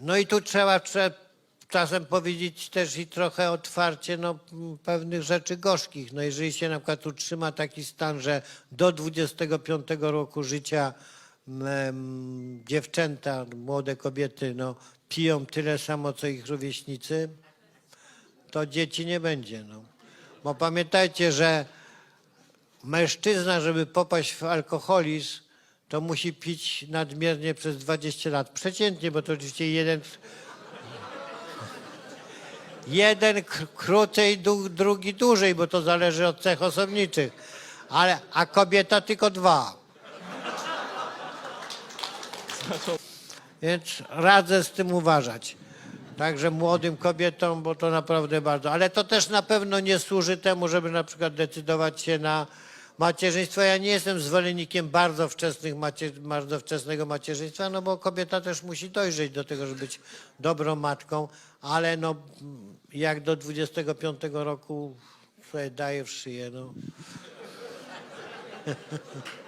No i tu trzeba, trzeba czasem powiedzieć też i trochę otwarcie no, pewnych rzeczy gorzkich. No jeżeli się na przykład utrzyma taki stan, że do 25 roku życia dziewczęta, młode kobiety no, piją tyle samo, co ich rówieśnicy, to dzieci nie będzie. No. Bo pamiętajcie, że mężczyzna, żeby popaść w alkoholizm, to musi pić nadmiernie przez 20 lat. Przeciętnie, bo to oczywiście jeden, jeden krócej, drugi dłużej, bo to zależy od cech osobniczych. Ale, a kobieta tylko dwa. Więc radzę z tym uważać. Także młodym kobietom, bo to naprawdę bardzo. Ale to też na pewno nie służy temu, żeby na przykład decydować się na macierzyństwo. Ja nie jestem zwolennikiem bardzo, wczesnych macie, bardzo wczesnego macierzyństwa, no bo kobieta też musi dojrzeć do tego, żeby być dobrą matką, ale no jak do 25 roku sobie daje w szyję, no.